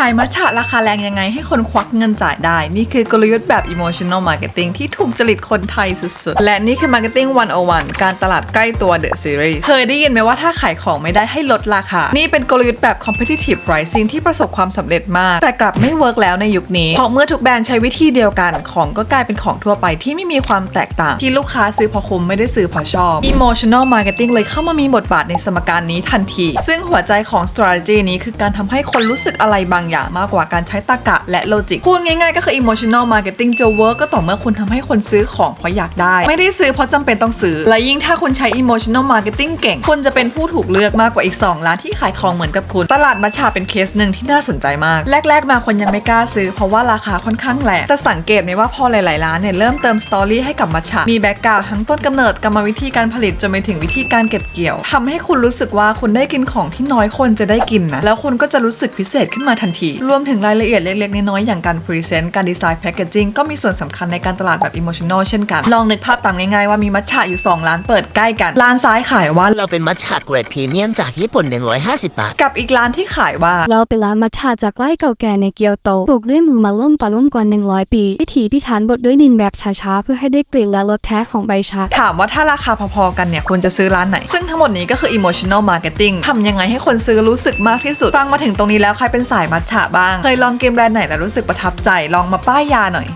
ขายมัทฉะราคาแรงยังไงให้คนควักเงินจ่ายได้ นี่คือกลยุทธ์แบบ emotional marketing ที่ถูกจริตคนไทยสุดๆ และนี่คือ marketing 101 การตลาดใกล้ตัว The Series เคยได้ยินไหมว่าถ้าขายของไม่ได้ให้ลดราคา นี่เป็นกลยุทธ์แบบ competitive pricing ที่ประสบความสำเร็จมาก แต่กลับไม่เวิร์กแล้วในยุคนี้ เพราะเมื่อทุกแบรนด์ใช้วิธีเดียวกัน ของก็กลายเป็นของทั่วไปที่ไม่มีความแตกต่าง ที่ลูกค้าซื้อเพราะคุ้มไม่ได้ซื้อเพราะชอบ emotional marketing เลยเข้ามามีบทบาทในสมการนี้ทันที ซึ่งหัวใจของ strategy นี้คือการทำให้คนรู้สึกอะไรบางอย่างมากกว่าการใช้ตรรกะและโลจิกพูดง่ายๆก็คือ emotional marketing จะ work ก็ต่อเมื่อคุณทำให้คนซื้อของเพราะอยากได้ ไม่ได้ซื้อเพราะจำเป็นต้องซื้อ และยิ่งถ้าคุณใช้ emotional marketing เก่ง คุณจะเป็นผู้ถูกเลือกมากกว่าอีก 2 ร้านที่ขายของเหมือนกับคุณ ตลาดมัชชาเป็นเคสหนึ่งที่น่าสนใจมาก แรก ๆ มาคนยังไม่กล้าซื้อ เพราะว่าราคาค่อนข้างแรงแต่สังเกตไหมว่าพอหลายๆร้านเนี่ยเริ่มเติมสตอรี่ให้กับมัชชามีแบ็กกราวทั้งต้นกำเนิดกรรมวิธีการผลิตจนไปถึงวิธีการเก็บเกี่ยวทำให้คุณรู้สึกว่าคุณได้กินของที่น้อยคนจะได้กินนะแล้วคุณก็จะรู้สึกพิเศษขึ้นมาทันที รวมถึงรายละเอียดเล็กๆ น้อยๆอย่างการพรีเซนต์การดีไซน์แพคเกจิ้งก็มีส่วนสำคัญในการตลาดแบบอิโมชัน a l เช่นกัน ลองนึกภาพตามง่ายๆว่ามีมัทฉะอยู่ 2 ร้านเปิดใกล้กัน ร้านซ้ายขายว่าเราเป็นมัทฉะเกรดพรีเมียมจากญี่ปุ่น 150 บาท กับอีกร้านที่ขายว่า เราเป็นร้านมัทฉะจากไร่เก่าแก่ในเกียวโตปลูกด้วยมือมาล่วงต่อล่วงกว่า 100 ปีพิถีพิถันบดด้วยดินแบบช้าๆเพื่อให้ได้กลิ่นและรสแท้ของใบชาถามว่าถ้าราคาพอๆกันเนี่ยควรจะซื้อร้านไหน ซึ่งทั้งหมดนี้ก็คือ emotional marketing ทำยังไงให้คนซื้อรู้สึกมากที่สุดฟังมาถึงตรงนี้แล้วใครเป็นสายมัทฉะบ้าง เคยลองเกมแบรนด์ไหนแล้วรู้สึกประทับใจลองมาป้ายยาหน่อย